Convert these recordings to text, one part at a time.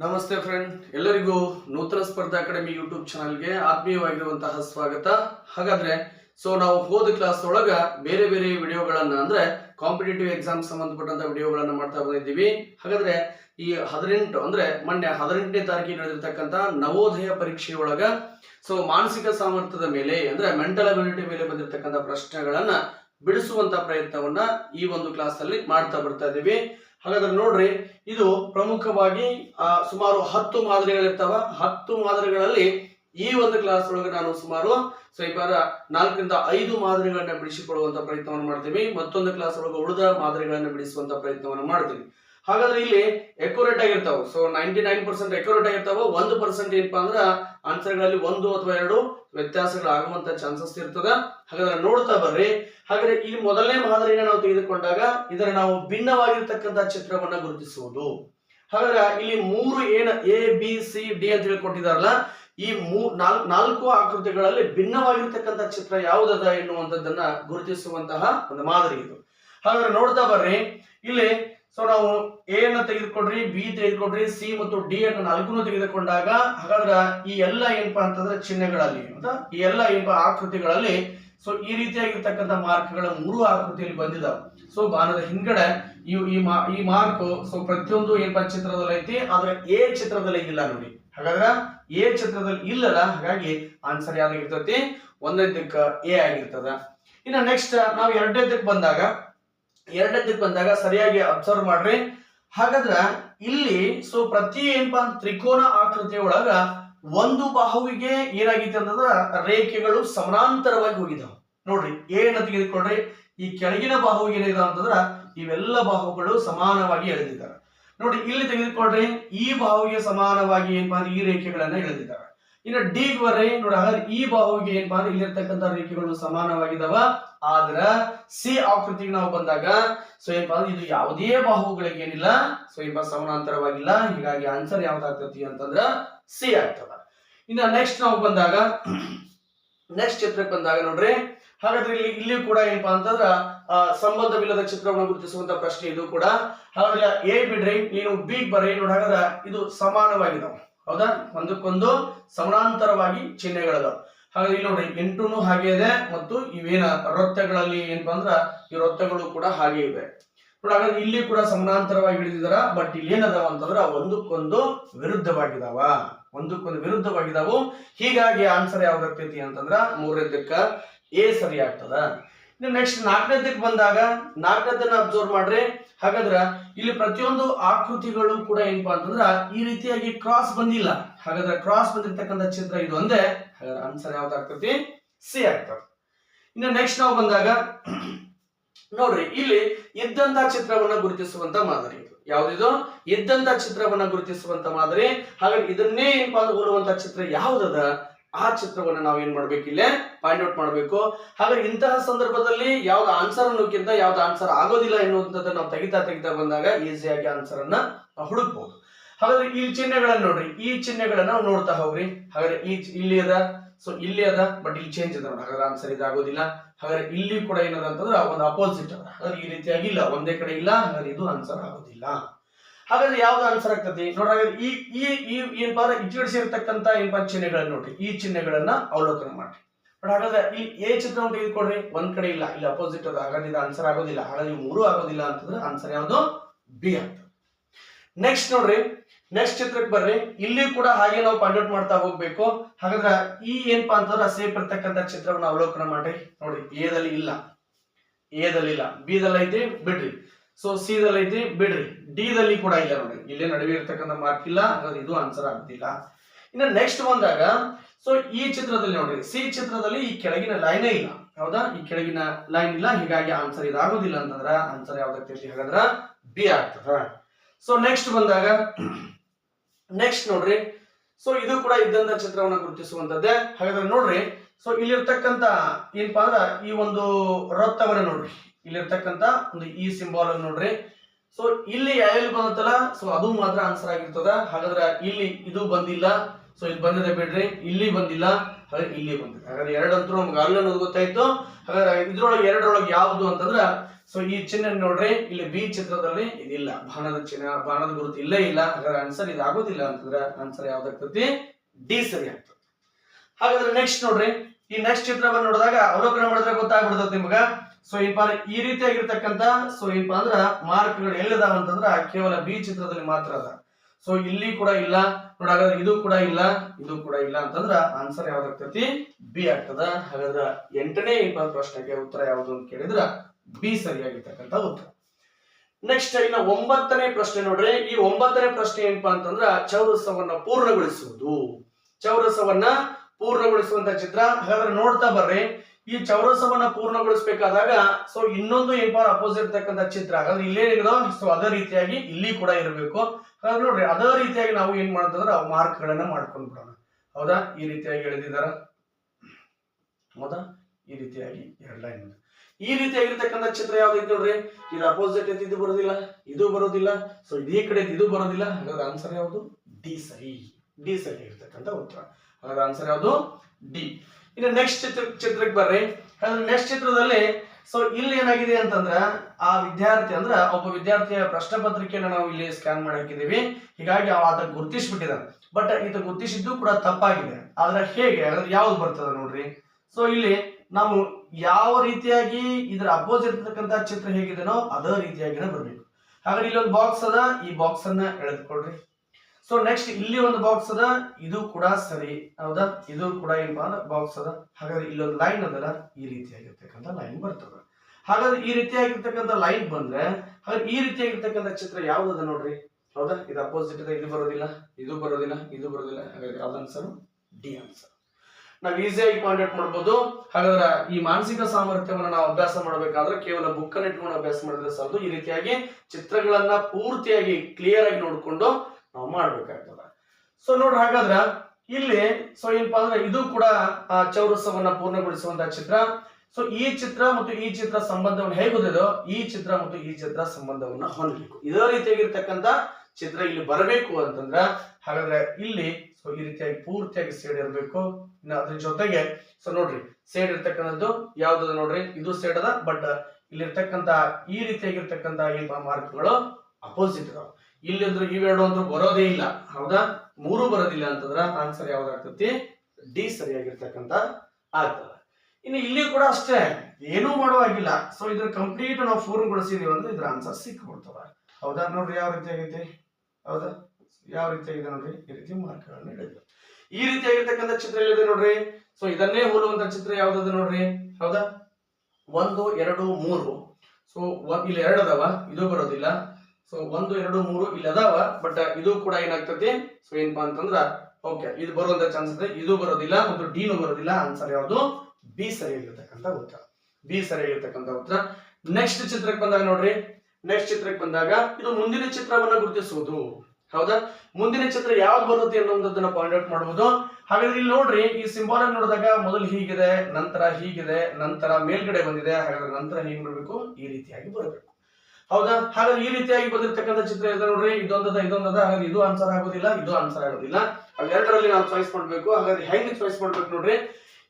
ನಮಸ್ತೆ ಫ್ರೆಂಡ್ ಎಲ್ಲರಿಗೂ ನೂತನ ಸ್ಪರ್ಧಾ ಅಕಾಡೆಮಿ ಯೂಟ್ಯೂಬ್ ಚಾನಲ್ಗೆ ಆತ್ಮೀಯವಾಗಿರುವಂತಹ ಸ್ವಾಗತ. ಹಾಗಾದ್ರೆ ಸೊ ನಾವು ಹೋದ ಕ್ಲಾಸ್ ಒಳಗ ಬೇರೆ ಬೇರೆ ವಿಡಿಯೋಗಳನ್ನ ಅಂದ್ರೆ ಕಾಂಪಿಟೇಟಿವ್ ಎಕ್ಸಾಮ್ ಸಂಬಂಧಪಟ್ಟಂತ ವಿಡಿಯೋಗಳನ್ನ ಮಾಡ್ತಾ ಬಂದಿದ್ದೀವಿ. ಹಾಗಾದ್ರೆ, ಈ ಹದಿನೆಂಟು ಅಂದ್ರೆ ಮೊನ್ನೆ ಹದಿನೆಂಟನೇ ತಾರೀಕಿಗೆ ನಡೆದಿರ್ತಕ್ಕಂಥ ನವೋದಯ ಪರೀಕ್ಷೆಯೊಳಗ ಸೊ ಮಾನಸಿಕ ಸಾಮರ್ಥ್ಯದ ಮೇಲೆ ಅಂದ್ರೆ ಮೆಂಟಲ್ ಅಬಿಲಿಟಿ ಮೇಲೆ ಬಂದಿರತಕ್ಕಂಥ ಪ್ರಶ್ನೆಗಳನ್ನ ಬಿಡಿಸುವಂತ ಪ್ರಯತ್ನವನ್ನ ಈ ಒಂದು ಕ್ಲಾಸ್ ಅಲ್ಲಿ ಮಾಡ್ತಾ ಬರ್ತಾ ಇದ್ದೀವಿ. ಹಾಗಾದ್ರೆ ನೋಡ್ರಿ, ಇದು ಪ್ರಮುಖವಾಗಿ ಸುಮಾರು ಹತ್ತು ಮಾದರಿಗಳಿರ್ತಾವ. ಹತ್ತು ಮಾದರಿಗಳಲ್ಲಿ ಈ ಒಂದು ಕ್ಲಾಸ್ ಒಳಗೆ ನಾನು ಸುಮಾರು ಸ್ವಲ್ಪ ನಾಲ್ಕರಿಂದ ಐದು ಮಾದರಿಗಳನ್ನ ಬಿಡಿಸಿಕೊಳ್ಳುವಂತ ಪ್ರಯತ್ನವನ್ನು ಮಾಡ್ತೀವಿ. ಮತ್ತೊಂದು ಕ್ಲಾಸ್ ಒಳಗೆ ಉಳಿದ ಮಾದರಿಗಳನ್ನ ಬಿಡಿಸುವಂತ ಪ್ರಯತ್ನವನ್ನು ಮಾಡ್ತೀವಿ. ಹಾಗಾದ್ರೆ ಇಲ್ಲಿ accurate ಆಗಿರ್ತಾವೆ. So ninety nine percent accurate ಆಗಿರ್ತಾವೆ. ಒಂದು ಪರ್ಸೆಂಟ್ ಏನಪ್ಪಾ ಅಂದ್ರ ಆನ್ಸರ್ಗಳಲ್ಲಿ ಒಂದು ಅಥವಾ ಎರಡು ವ್ಯತ್ಯಾಸಗಳಾಗುವಂತ ಚಾನ್ಸಸ್ ಇರ್ತದ. ಹಾಗಾದ್ರೆ ನೋಡ್ತಾ ಬರ್ರಿ. ಹಾಗಾದ್ರೆ ಈ ಮೊದಲನೇ ಮಾದರಿಯನ್ನ ನಾವು ತೆಗೆದುಕೊಂಡಾಗ ಇದರ ನಾವು ಭಿನ್ನವಾಗಿರ್ತಕ್ಕಂಥ ಚಿತ್ರವನ್ನ ಗುರುತಿಸುವುದು. ಹಾಗಾದ್ರೆ ಇಲ್ಲಿ ಮೂರು ಏನ ಎ ಬಿ ಸಿ ಡಿ ಅಂತ ಹೇಳ್ಕೊಟ್ಟಿದಾರಲ್ಲ ಈ ಮೂ ನಾಲ್ಕು ನಾಲ್ಕು ಆಕೃತಿಗಳಲ್ಲಿ ಭಿನ್ನವಾಗಿರ್ತಕ್ಕಂಥ ಚಿತ್ರ ಯಾವುದದ ಎನ್ನುವಂಥದ್ದನ್ನ ಗುರುತಿಸುವಂತಹ ಒಂದು ಮಾದರಿ ಇದು. ಹಾಗಾದ್ರೆ ನೋಡ್ತಾ ಬರ್ರಿ. ಇಲ್ಲಿ ಸೊ ನಾವು ಎ ಅನ್ನ ತೆಗೆದುಕೊಂಡ್ರಿ ಬಿ ತೆಗೆದುಕೊಡ್ರಿ ಸಿ ಮತ್ತು ಡಿ ಅನ್ನು ನಾಲ್ಕು ತೆಗೆದುಕೊಂಡಾಗ, ಹಾಗಾದ್ರೆ ಈ ಎಲ್ಲ ಏನಪ್ಪಾ ಅಂತಂದ್ರೆ ಚಿಹ್ನೆಗಳಲ್ಲಿ ಈ ಎಲ್ಲ ಏನಪ್ಪ ಆಕೃತಿಗಳಲ್ಲಿ ಸೊ ಈ ರೀತಿಯಾಗಿರ್ತಕ್ಕಂಥ ಮಾರ್ಕ್ಗಳ ಮೂರು ಆಕೃತಿಯಲ್ಲಿ ಬಂದಿದಾವೆ. ಸೊ ಬಾಣದ ಹಿಂದ್ಗಡೆ ಈ ಈ ಈ ಮಾರ್ಕ್ ಸೊ ಪ್ರತಿಯೊಂದು ಏನಪ್ಪ ಚಿತ್ರದಲ್ಲಿ ಐತಿ, ಆದ್ರೆ ಎ ಚಿತ್ರದಲ್ಲಿ ಇಲ್ಲ ನೋಡಿ. ಹಾಗಾದ್ರೆ ಎ ಚಿತ್ರದಲ್ಲಿ ಇಲ್ಲಲ್ಲ, ಹಾಗಾಗಿ ಆನ್ಸರ್ ಯಾವ್ದಾಗಿರ್ತೈತಿ? ಒಂದನೇದಕ್ಕ ಎ ಆಗಿರ್ತದ. ಇನ್ನ ನೆಕ್ಸ್ಟ್ ನಾವು ಎರಡನೇದಕ್ಕೆ ಬಂದಾಗ ಎರಡನೇದಕ್ಕೆ ಬಂದಾಗ ಸರಿಯಾಗಿ ಅಬ್ಸರ್ವ್ ಮಾಡ್ರಿ. ಹಾಗಾದ್ರ ಇಲ್ಲಿ ಸೊ ಪ್ರತಿ ಏನಪ್ಪಾ ತ್ರಿಕೋನ ಆಕೃತಿ ಒಳಗ ಒಂದು ಬಾಹುವಿಗೆ ಏನಾಗಿತ್ತು ಅಂತಂದ್ರ ರೇಖೆಗಳು ಸಮಾನಾಂತರವಾಗಿ ಹೋಗಿದಾವ. ನೋಡ್ರಿ ಏನ ತೆಗೆದುಕೊಂಡ್ರಿ ಈ ಕೆಳಗಿನ ಬಾಹುವಿಗೆ ಏನಿದಾವ ಅಂತಂದ್ರ ಇವೆಲ್ಲ ಬಾಹುಗಳು ಸಮಾನವಾಗಿ ಎಳೆದಿದ್ದಾರೆ. ನೋಡಿ ಇಲ್ಲಿ ತೆಗೆದುಕೊಂಡ್ರೆ ಈ ಬಾಹುವಿಗೆ ಸಮಾನವಾಗಿ ಏನ್ಪಾ ಈ ರೇಖೆಗಳನ್ನ ಎಳೆದಿದ್ದಾರೆ. ಇನ್ನು ಡಿ ಬರ್ರಿ ನೋಡಿ, ಹಾಗಾದ್ರೆ ಈ ಬಾಹುವಿಗೆ ಏನಪ್ಪಾ ಅಂದ್ರೆ ಇಲ್ಲಿರ್ತಕ್ಕಂಥ ರೇಖೆಗಳು ಸಮಾನವಾಗಿದಾವ. ಆದ್ರ ಸಿ ಆಕೃತಿಗೆ ನಾವು ಬಂದಾಗ ಸೊ ಏನಪ್ಪಾ ಅಂದ್ರೆ ಇದು ಯಾವುದೇ ಬಾಹುಗಳಿಗೆ ಏನಿಲ್ಲ ಸೊ ಏನಪ್ಪಾ ಸಮಾನಾಂತರವಾಗಿಲ್ಲ. ಹೀಗಾಗಿ ಆನ್ಸರ್ ಯಾವ್ದಾಗ್ತತಿ ಅಂತಂದ್ರ ಸಿ ಆಗ್ತದ. ಇನ್ನ ನೆಕ್ಸ್ಟ್ ನಾವು ಬಂದಾಗ ನೆಕ್ಸ್ಟ್ ಚಿತ್ರಕ್ಕೆ ಬಂದಾಗ ನೋಡ್ರಿ, ಹಾಗಾದ್ರೆ ಇಲ್ಲಿ ಇಲ್ಲಿ ಕೂಡ ಏನಪ್ಪಾ ಅಂತಂದ್ರ ಸಂಬಂಧವಿಲ್ಲದ ಚಿತ್ರವನ್ನು ಗುರುತಿಸುವಂತ ಪ್ರಶ್ನೆ ಇದು ಕೂಡ. ಹಾಗಾದ್ರೆ ಎ ಬಿಡ್ರಿ, ನೀನು ಬಿ ಬರ್ರಿ, ನೋಡಿ, ಹಾಗಾದ್ರೆ ಇದು ಸಮಾನವಾಗಿದಾವ. ಹೌದಾ? ಒಂದಕ್ಕೊಂದು ಸಮಾನಾಂತರವಾಗಿ ಚಿಹ್ನೆಗಳದಾವ ಹಾಗಾದ್ರೆ ಇಲ್ಲಿ ನೋಡ್ರಿ ಎಂಟುನು ಹಾಗೆ ಇದೆ ಮತ್ತು ಇವೇನ ವೃತ್ತಗಳಲ್ಲಿ ಏನಪ್ಪಾ ಅಂದ್ರ ಈ ವೃತ್ತಗಳು ಕೂಡ ಹಾಗೆ ಇವೆ. ನೋಡಿ, ಹಾಗಾದ್ರೆ ಇಲ್ಲಿ ಕೂಡ ಸಮಾನಾಂತರವಾಗಿ ಹಿಡಿದಿದಾರ ಬಟ್ ಇಲ್ಲಿ ಏನದಾವ ಅಂತಂದ್ರ ಒಂದಕ್ಕೊಂದು ವಿರುದ್ಧವಾಗಿದಾವ. ಒಂದಕ್ಕೊಂದು ವಿರುದ್ಧವಾಗಿದಾವು. ಹೀಗಾಗಿ ಆನ್ಸರ್ ಯಾವ್ದಾಗ್ತೈತಿ ಅಂತಂದ್ರ ಮೂರನೇದಕ್ಕ ಎ ಸರಿ ಆಗ್ತದ ನೆಕ್ಸ್ಟ್ ನಾಲ್ಕನೇದಕ್ಕೆ ಬಂದಾಗ ನಾಲ್ಕನೇದನ್ನ ಅಬ್ಸರ್ವ್ ಮಾಡ್ರಿ. ಹಾಗಾದ್ರ ಇಲ್ಲಿ ಪ್ರತಿಯೊಂದು ಆಕೃತಿಗಳು ಕೂಡ ಏನಪ್ಪಾ ಅಂತಂದ್ರ ಈ ರೀತಿಯಾಗಿ ಕ್ರಾಸ್ ಬಂದಿಲ್ಲ. ಹಾಗಾದ್ರೆ ಕ್ರಾಸ್ ಬಂದಿರ್ತಕ್ಕಂಥ ಚಿತ್ರ ಇದು ಒಂದೇ. ಹಾಗಾದ್ರೆ ಆನ್ಸರ್ ಯಾವ್ದಾಗ್ತತಿ ಸಿ ಆಗ್ತದೆ. ಇನ್ನು ನೆಕ್ಸ್ಟ್ ನಾವು ಬಂದಾಗ ನೋಡ್ರಿ, ಇಲ್ಲಿ ಇದ್ದಂತ ಚಿತ್ರವನ್ನ ಗುರುತಿಸುವಂತ ಮಾದರಿ ಇದು. ಯಾವ್ದಿದು ಇದ್ದಂತ ಚಿತ್ರವನ್ನ ಗುರುತಿಸುವಂತ ಮಾದರಿ. ಹಾಗಾಗಿ ಇದನ್ನೇ ಏನಪ್ಪಾ ಪಾಲ್ಗೊಳ್ಳುವಂತ ಚಿತ್ರ ಯಾವ್ದದ? ಆ ಚಿತ್ರವನ್ನ ನಾವು ಏನ್ ಮಾಡ್ಬೇಕು ಇಲ್ಲೇ ಫೈಂಡ್ ಔಟ್ ಮಾಡಬೇಕು. ಹಾಗಾದ್ರೆ ಇಂತಹ ಸಂದರ್ಭದಲ್ಲಿ ಯಾವ್ದು ಆನ್ಸರ್ ಅನ್ನೋಕ್ಕಿಂತ ಯಾವ್ದು ಆನ್ಸರ್ ಆಗೋದಿಲ್ಲ ಎನ್ನುವಂಥದ್ದು ನಾವು ತೆಗಿತಾ ತೆಗಿತಾ ಬಂದಾಗ ಈಸಿಯಾಗಿ ಆನ್ಸರ್ ಅನ್ನ ಹುಡುಕ್ಬಹುದು ಹಾಗಾದ್ರೆ ಈ ಚಿಹ್ನೆಗಳನ್ನ ನೋಡ್ರಿ. ಈ ಚಿಹ್ನೆಗಳನ್ನ ನಾವು ನೋಡ್ತಾ ಹೋಗ್ರಿ. ಹಾಗಾದ್ರೆ ಈ ಇಲ್ಲಿ ಅದ ಸೊ ಇಲ್ಲಿ ಅದ ಬಟ್ ಇಲ್ಲಿ ಚೇಂಜ್ ಅದ ಹಾಗಾದ್ರೆ ಆನ್ಸರ್ ಇದಾಗೋದಿಲ್ಲ. ಹಾಗಾದ್ರೆ ಇಲ್ಲಿ ಕೂಡ ಏನದ ಅಂತಂದ್ರೆ ಒಂದು ಅಪೋಸಿಟ್ ಅದ. ಹಾಗಾದ್ರೆ ಈ ರೀತಿಯಾಗಿ ಇಲ್ಲ. ಒಂದೇ ಕಡೆ ಇಲ್ಲ. ಹಾಗಾದ್ರೆ ಇದು ಆನ್ಸರ್ ಆಗೋದಿಲ್ಲ. ಹಾಗಾದ್ರೆ ಯಾವ್ದು ಆನ್ಸರ್ ಆಗ್ತದೆ? ನೋಡ್ರಿ ಈ ಈ ಈ ಏನಪ್ಪಾ ಅಂದ್ರೆ ಇಚ್ಚಿಡಿಸಿರ್ತಕ್ಕಂತ ಏನಪ್ಪಾ ಚಿಹ್ನೆಗಳನ್ನ ನೋಡ್ರಿ. ಈ ಚಿಹ್ನೆಗಳನ್ನ ಅವಲೋಕನ ಮಾಡ್ರಿ. ಬಟ್ ಹಾಗಾದ್ರೆ ಈ ಎ ಚಿತ್ರವನ್ನು ತೆಗೆದುಕೊಡ್ರಿ ಒಂದ್ ಕಡೆ ಇಲ್ಲ, ಇಲ್ಲಿ ಅಪೋಸಿಟ್ ಅದು ಹಾಗಾದ್ರೆ ಆನ್ಸರ್ ಆಗೋದಿಲ್ಲ. ಹಾಗಾದ್ರೆ ಮೂರು ಆಗೋದಿಲ್ಲ ಅಂತಂದ್ರೆ ಆನ್ಸರ್ ಯಾವುದು? ಬಿ ಅಂತ. ನೆಕ್ಸ್ಟ್ ನೋಡ್ರಿ ನೆಕ್ಸ್ಟ್ ಚಿತ್ರಕ್ಕೆ ಬರ್ರಿ. ಇಲ್ಲಿ ಕೂಡ ಹಾಗೆ ನಾವು ಪಾಯಿಂಟ್ ಮಾಡ್ತಾ ಹೋಗ್ಬೇಕು. ಹಾಗಾದ್ರೆ ಈ ಏನಪ್ಪಾ ಅಂತಂದ್ರೆ ಸೇಫ್ ಇರ್ತಕ್ಕಂಥ ಚಿತ್ರವನ್ನು ಅವಲೋಕನ ಮಾಡ್ರಿ. ನೋಡ್ರಿ ಎದಲ್ಲಿ ಇಲ್ಲ. ಎದಲ್ಲಿ ಇಲ್ಲ. ಬಿ ದಲ್ಲಿ ಐತಿ ಬಿಡ್ರಿ. ಸೊ ಸಿ ದಲ್ಲಿ ಐತಿ, ಬಿಡ್ರಿ. ಡಿ ದಲ್ಲಿ ಕೂಡ ಇಲ್ಲ ನೋಡಿ. ಇಲ್ಲೇ ನಡುವೆ ಇರ್ತಕ್ಕಂಥ ಮಾರ್ಕ್ ಇಲ್ಲ, ಹಾಗಾದ್ರೆ ಇದು ಆನ್ಸರ್ ಆಗುದಿಲ್ಲ ಇನ್ನು ನೆಕ್ಸ್ಟ್ ಬಂದಾಗ ಸೊ ಈ ಚಿತ್ರದಲ್ಲಿ ನೋಡ್ರಿ. ಸಿ ಚಿತ್ರದಲ್ಲಿ ಈ ಕೆಳಗಿನ ಲೈನೇ ಇಲ್ಲ. ಹೌದಾ? ಈ ಕೆಳಗಿನ ಲೈನ್ ಇಲ್ಲ. ಹೀಗಾಗಿ ಆನ್ಸರ್ ಇದಾಗೋದಿಲ್ಲ ಅಂತಂದ್ರ ಆನ್ಸರ್ ಯಾವ್ದಾಗ್ತೈತಿ ಹಾಗಾದ್ರ ಬಿ ಆಗ್ತದ. ಸೊ ನೆಕ್ಸ್ಟ್ ಬಂದಾಗ ನೆಕ್ಸ್ಟ್ ನೋಡ್ರಿ. ಸೊ ಇದು ಕೂಡ ಇದ್ದಂತ ಚಿತ್ರವನ್ನ ಗುರುತಿಸುವಂತದ್ದೇ. ಹಾಗಾದ್ರೆ ನೋಡ್ರಿ. ಸೊ ಇಲ್ಲಿರ್ತಕ್ಕಂತ ಏನಪ್ಪಾ ಅಂದ್ರ ಈ ಒಂದು ವೃತ್ತವನ್ನ ನೋಡ್ರಿ. ಇಲ್ಲಿರ್ತಕ್ಕಂತ ಒಂದು ಈ ಸಿಂಬಾಲ್ ಅನ್ನು ನೋಡ್ರಿ. ಸೊ ಇಲ್ಲಿ ಯಾವೆಲ್ಲಿ ಬಂದತ್ತಲ್ಲ? ಸೊ ಅದು ಮಾತ್ರ ಆನ್ಸರ್ ಆಗಿರ್ತದ. ಹಾಗಾದ್ರೆ ಇಲ್ಲಿ ಇದು ಬಂದಿಲ್ಲ. ಸೊ ಇದು ಬಂದಿದೆ ಬಿಡ್ರಿ. ಇಲ್ಲಿ ಬಂದಿಲ್ಲ. ಹಾಗಾದ್ರೆ ಇಲ್ಲಿ ಬಂದಿದೆ. ಹಾಗಾದ್ರೆ ಎರಡಂತೂ ನಮ್ಗೆ ಅಲ್ಲಿ ಅನ್ನೋದು ಗೊತ್ತಾಯ್ತು. ಹಾಗಾದ್ರೆ ಇದ್ರೊಳಗೆ ಎರಡರೊಳಗೆ ಯಾವುದು ಅಂತಂದ್ರ ಸೊ ಈ ಚಿಹ್ನೆ ನೋಡ್ರಿ. ಇಲ್ಲಿ ಬಿ ಚಿತ್ರದಲ್ಲಿ ಇದಿಲ್ಲ. ಬಾಣದ ಚಿಹ್ನೆ, ಬಾಣದ ಗುರುತು ಇಲ್ಲೇ ಇಲ್ಲ. ಹಾಗಾದ್ರೆ ಆನ್ಸರ್ ಇದು ಆಗೋದಿಲ್ಲ ಅಂತಂದ್ರೆ ಆನ್ಸರ್ ಯಾವ್ದಾಗ್ತತಿ? ಡಿ ಸರಿ ಆಗ್ತದೆ. ಹಾಗಾದ್ರೆ ನೆಕ್ಸ್ಟ್ ನೋಡ್ರಿ. ಈ ನೆಕ್ಸ್ಟ್ ಚಿತ್ರವನ್ನು ನೋಡಿದಾಗ ಅವಲೋಕನ ಮಾಡಿದ್ರೆ ಗೊತ್ತಾಗ್ಬಿಡ್ತದೆ ನಿಮ್ಗ. ಸೊ ಈ ಅಂದ್ರೆ ಈ ರೀತಿಯಾಗಿರ್ತಕ್ಕಂಥ ಸೊ ಏನಪ್ಪಾ ಅಂದ್ರ ಮಾರ್ಕ್ಗಳು ಎಲ್ಲಿದಾವ ಅಂತಂದ್ರ ಕೇವಲ ಬಿ ಚಿತ್ರದಲ್ಲಿ ಮಾತ್ರ ಅದ. ಸೊ ಇಲ್ಲಿ ಕೂಡ ಇಲ್ಲ. ನೋಡಾಗಾದ್ರೆ ಇದು ಕೂಡ ಇಲ್ಲ, ಇದು ಕೂಡ ಇಲ್ಲ ಅಂತಂದ್ರ ಆನ್ಸರ್ ಯಾವ್ದಾಗ್ತೈತಿ ಬಿ ಆಗ್ತದ. ಹಾಗಾದ್ರ ಎಂಟನೇ ಈ ಪ್ರಶ್ನೆಗೆ ಉತ್ತರ ಯಾವುದು ಅಂತ ಕೇಳಿದ್ರ ಬಿ ಸರಿಯಾಗಿರ್ತಕ್ಕಂಥ ಉತ್ತರ. ನೆಕ್ಸ್ಟ್ ಇನ್ನ ಒಂಬತ್ತನೇ ಪ್ರಶ್ನೆ ನೋಡ್ರಿ. ಈ ಒಂಬತ್ತನೇ ಪ್ರಶ್ನೆ ಏನಪ್ಪಾ ಅಂತಂದ್ರ ಚೌರಸವನ್ನ ಪೂರ್ಣಗೊಳಿಸುವುದು. ಚೌರಸವನ್ನ ಪೂರ್ಣಗೊಳಿಸುವಂತ ಚಿತ್ರ ಹಾಗಾದ್ರೆ ನೋಡ್ತಾ ಬರ್ರಿ. ಈ ಚೌರಸವನ್ನ ಪೂರ್ಣಗೊಳಿಸಬೇಕಾದಾಗ ಸೊ ಇನ್ನೊಂದು ಏನಪ್ಪಾ ಅಪೋಸಿಟ್ ಇರ್ತಕ್ಕಂಥ ಚಿತ್ರ ಹಾಗಾದ್ರೆ ಇಲ್ಲೇನಿದೋ ಸೊ ಅದೇ ರೀತಿಯಾಗಿ ಇಲ್ಲಿ ಕೂಡ ಇರಬೇಕು. ಹಾಗಾದ್ರೆ ನೋಡ್ರಿ, ಅದೇ ರೀತಿಯಾಗಿ ನಾವು ಏನ್ ಮಾಡ್ತಂದ್ರೆ, ಆ ಮಾರ್ಕ್ ಗಳನ್ನ ಮಾಡ್ಕೊಂಡ್ ಬಿಡೋಣ ಹೌದಾ? ಈ ರೀತಿಯಾಗಿ ಎಳೆದಿದಾರ? ಹೌದಾ? ಈ ರೀತಿಯಾಗಿ ಎರಡು ಲೈನ್ ಈ ರೀತಿಯಾಗಿರ್ತಕ್ಕಂಥ ಚಿತ್ರ ಯಾವ್ದೈತೆ ನೋಡ್ರಿ? ಇದು ಅಪೋಸಿಟ್ ಇದು ಬರೋದಿಲ್ಲ ಇದು ಬರೋದಿಲ್ಲ ಸೊ ಇದೇ ಕಡೆ ಇದು ಬರೋದಿಲ್ಲ. ಹಾಗಾದ್ರೆ ಆನ್ಸರ್ ಯಾವುದು? ಡಿ ಸರಿ ಡಿ ಸರಿ ಇರ್ತಕ್ಕಂಥ ಉತ್ತರ. ಹಾಗಾದ್ರೆ ಆನ್ಸರ್ ಯಾವುದು? ಡಿ ಇನ್ನು ನೆಕ್ಸ್ಟ್ ಚಿತ್ರ, ಚಿತ್ರಕ್ಕೆ ಬರ್ರಿ. ಅಂದ್ರೆ ನೆಕ್ಸ್ಟ್ ಚಿತ್ರದಲ್ಲಿ ಸೊ ಇಲ್ಲಿ ಏನಾಗಿದೆ ಅಂತಂದ್ರ, ಆ ವಿದ್ಯಾರ್ಥಿ ಅಂದ್ರ ಒಬ್ಬ ವಿದ್ಯಾರ್ಥಿಯ ಪ್ರಶ್ನೆ ಪತ್ರಿಕೆಯನ್ನು ನಾವು ಇಲ್ಲಿ ಸ್ಕ್ಯಾನ್ ಮಾಡಿ ಹಾಕಿದೀವಿ ಹೀಗಾಗಿ ಆತ ಗುರುತಿಸ್ಬಿಟ್ಟಿದ. ಬಟ್ ಈತ ಗುರುತಿಸಿದ್ದು ಕೂಡ ತಪ್ಪಾಗಿದೆ. ಆದ್ರೆ ಹೇಗೆ? ಅಂದ್ರೆ ಯಾವ್ದು ಬರ್ತದ ನೋಡ್ರಿ. ಸೊ ಇಲ್ಲಿ ನಾವು ಯಾವ ರೀತಿಯಾಗಿ ಇದರ ಅಪೋಸಿಟ್ ಇರ್ತಕ್ಕಂಥ ಚಿತ್ರ ಹೇಗಿದೆನೋ ಅದೇ ರೀತಿಯಾಗಿನೇ ಬರ್ಬೇಕು. ಹಾಗಾದ್ರೆ ಇಲ್ಲಿ ಒಂದು ಬಾಕ್ಸ್ ಅದ. ಈ ಬಾಕ್ಸ್ ಅನ್ನ ಎಳೆದುಕೊಳ್ರಿ. ಸೊ ನೆಕ್ಸ್ಟ್ ಇಲ್ಲಿ ಒಂದು ಬಾಕ್ಸ್ ಅದ, ಇದು ಕೂಡ ಸರಿ, ಹೌದಾ? ಇದು ಕೂಡ ಏನಪ್ಪಾ ಅಂದ್ರೆ ಬಾಕ್ಸ್ ಅದ. ಹಾಗಾದ್ರೆ ಇಲ್ಲೊಂದು ಲೈನ್ ಅದಲ್ಲ, ಈ ರೀತಿಯಾಗಿರ್ತಕ್ಕಂಥ ಲೈನ್ ಬರ್ತದ. ಹಾಗಾದ್ರೆ ಈ ರೀತಿಯಾಗಿರ್ತಕ್ಕಂಥ ಲೈನ್ ಬಂದ್ರೆ, ಹಾಗಾದ್ರೆ ಈ ರೀತಿಯಾಗಿರ್ತಕ್ಕಂಥ ಚಿತ್ರ ಯಾವ್ದದ ನೋಡ್ರಿ? ಹೌದಾ? ಇದು ಅಪೋಸಿಟ್ ಇದೆ ಇದು ಬರೋದಿಲ್ಲ ಇದು ಬರೋದಿಲ್ಲ ಇದು ಬರೋದಿಲ್ಲ. ಹಾಗಾದ್ರೆ ಯಾವ್ದು ಆನ್ಸರ್ ಡಿ ಆನ್ಸರ್ ನಾವು ಈಸಿಯಾಗಿ ಕಾಂಟ್ಯಾಕ್ಟ್ ಮಾಡ್ಬೋದು. ಹಾಗಾದ್ರೆ ಈ ಮಾನಸಿಕ ಸಾಮರ್ಥ್ಯವನ್ನು ನಾವು ಅಭ್ಯಾಸ ಮಾಡಬೇಕಾದ್ರೆ ಕೇವಲ ಬುಕ್ ಅನ್ನ ಇಟ್ಕೊಂಡು ಅಭ್ಯಾಸ ಮಾಡಿದ್ರೆ ಸಾಲದು. ಈ ರೀತಿಯಾಗಿ ಚಿತ್ರಗಳನ್ನ ಪೂರ್ತಿಯಾಗಿ ಕ್ಲಿಯರ್ ಆಗಿ ನೋಡ್ಕೊಂಡು ನಾವು ಮಾಡ್ಬೇಕಾಗ್ತದ. ಸೊ ನೋಡ್ರಿ ಹಾಗಾದ್ರ ಇಲ್ಲಿ ಸೊ ಏನಪ್ಪಾ ಅಂದ್ರೆ ಇದು ಕೂಡ ಆ, ಚೌರಸವನ್ನ ಪೂರ್ಣಗೊಳಿಸುವಂತಹ ಚಿತ್ರ. ಸೊ ಈ ಚಿತ್ರ ಮತ್ತು ಈ ಚಿತ್ರ ಸಂಬಂಧವನ್ನು ಹೇಗೆ ಹೊಂದಿದೋ ಈ ಚಿತ್ರ ಮತ್ತು ಈ ಚಿತ್ರ ಸಂಬಂಧವನ್ನ ಹೊಂದಬೇಕು. ಇದೇ ರೀತಿಯಾಗಿರ್ತಕ್ಕಂಥ ಚಿತ್ರ ಇಲ್ಲಿ ಬರಬೇಕು ಅಂತಂದ್ರ ಹಾಗಾದ್ರೆ ಇಲ್ಲಿ ಸೊ ಈ ರೀತಿಯಾಗಿ ಪೂರ್ತಿಯಾಗಿ ಸೇಡ್ ಇರಬೇಕು. ಇನ್ನು ಅದ್ರ ಜೊತೆಗೆ ಸೊ ನೋಡ್ರಿ ಸೇಡ್ ಇರ್ತಕ್ಕಂಥದ್ದು ಯಾವ್ದದ ನೋಡ್ರಿ? ಇದು ಸೇಡ್ ಅದ ಬಟ್ ಇಲ್ಲಿರ್ತಕ್ಕಂತ ಈ ರೀತಿಯಾಗಿರ್ತಕ್ಕಂತ ಏನ್ ಮಾರ್ಕ್ಗಳು? ಅಪೋಸಿಟ್ ಅದಾವ. ಇಲ್ಲಿ ಅಂದ್ರೆ ಇವೆರಡು ಅಂದ್ರೆ ಬರೋದೇ ಇಲ್ಲ. ಹೌದಾ? ಮೂರು ಬರೋದಿಲ್ಲ ಅಂತಂದ್ರ ಆನ್ಸರ್ ಯಾವ್ದಾಗ್ತತಿ? ಡಿ ಸರಿಯಾಗಿರ್ತಕ್ಕಂತ ಆಗ್ತದ. ಇನ್ನು ಇಲ್ಲಿ ಕೂಡ ಅಷ್ಟೇ, ಏನೂ ಮಾಡುವಾಗಿಲ್ಲ ಸೊ ಇದ್ರ ಕಂಪ್ಲೀಟ್ ನಾವು ಪೂರ್ಣಗೊಳಿಸಿದೀವಿ ಅಂದ್ರೆ ಇದ್ರ ಆನ್ಸರ್ ಸಿಕ್ಬಿಡ್ತದ. ಹೌದಾ? ನೋಡ್ರಿ ಯಾವ ರೀತಿ ಆಗೈತಿ? ಹೌದಾ? ಯಾವ ರೀತಿ ಆಗಿದೆ ನೋಡ್ರಿ? ಈ ರೀತಿ ಮಾರ್ಕ್ಗಳನ್ನ ಹೇಳಿದ್ರು ಈ ರೀತಿ ಆಗಿರ್ತಕ್ಕಂಥ ಚಿತ್ರ ಎಲ್ಲಿದೆ ನೋಡ್ರಿ? ಸೊ ಇದನ್ನೇ ಹೋಲುವಂತ ಚಿತ್ರ ಯಾವ್ದದ ನೋಡ್ರಿ? ಹೌದಾ? ಒಂದು, ಎರಡು, ಮೂರು. ಸೊ ಇಲ್ಲಿ ಎರಡು ಅದಾವ. ಇದು ಬರೋದಿಲ್ಲ. ಸೊ ಒಂದು, ಎರಡು, ಮೂರು ಇಲ್ಲಿ ಅದಾವ ಬಟ್ ಇದು ಕೂಡ ಏನಾಗ್ತತಿ? ಸೊ ಏನಪ್ಪಾ ಅಂತಂದ್ರ ಓಕೆ ಇದು ಬರುವಂತ ಚಾನ್ಸ್ ಇದೆ. ಇದು ಬರೋದಿಲ್ಲ ಮತ್ತು ಡಿನು ಬರೋದಿಲ್ಲ ಆನ್ಸರ್ ಯಾವುದು? ಬಿ ಸರಿಯಾಗಿರ್ತಕ್ಕಂಥ ಉತ್ತರ. ಬಿ ಸರಿಯಾಗಿರ್ತಕ್ಕಂಥ ಉತ್ತರ. ನೆಕ್ಸ್ಟ್ ಚಿತ್ರಕ್ಕೆ ಬಂದಾಗ ನೋಡ್ರಿ. ನೆಕ್ಸ್ಟ್ ಚಿತ್ರಕ್ಕೆ ಬಂದಾಗ ಇದು ಮುಂದಿನ ಚಿತ್ರವನ್ನ ಗುರುತಿಸುವುದು. ಹೌದಾ? ಮುಂದಿನ ಚಿತ್ರ ಯಾವ್ದು ಬರುತ್ತೆ ಅನ್ನೋದನ್ನ ಪಾಯಿಂಟ್ ಔಟ್ ಮಾಡಬಹುದು ಹಾಗಾದ್ರೆ ಇಲ್ಲಿ ನೋಡ್ರಿ, ಈ ಸಿಂಬಾಲ್ ಅನ್ನು ನೋಡಿದಾಗ ಮೊದಲು ಹೀಗಿದೆ, ನಂತರ ಹೀಗಿದೆ, ನಂತರ ಮೇಲ್ಗಡೆ ಬಂದಿದೆ. ಹಾಗಾದ್ರೆ ನಂತರ ಹೇಗ್ ಬರಬೇಕು ಈ ರೀತಿಯಾಗಿ ಬರಬೇಕು. ಹೌದಾ? ಹಾಗಾದ್ರೆ ಈ ರೀತಿಯಾಗಿ ಬಂದಿರತಕ್ಕಂಥ ಚಿತ್ರ ಇದೆ ನೋಡ್ರಿ. ಇದೊಂದದ ಇದೊಂದದ. ಹಾಗಾದ್ರೆ ಇದು ಆನ್ಸರ್ ಆಗೋದಿಲ್ಲ, ಇದು ಆನ್ಸರ್ ಆಗೋದಿಲ್ಲ. ಅವೆರಡರಲ್ಲಿ ನಾವು ಚಾಯ್ಸ್ ಮಾಡ್ಬೇಕು. ಹಾಗಾದ್ರೆ ಹೆಂಗ್ ಚಾಯ್ಸ್ ಮಾಡ್ಬೇಕು ನೋಡ್ರಿ?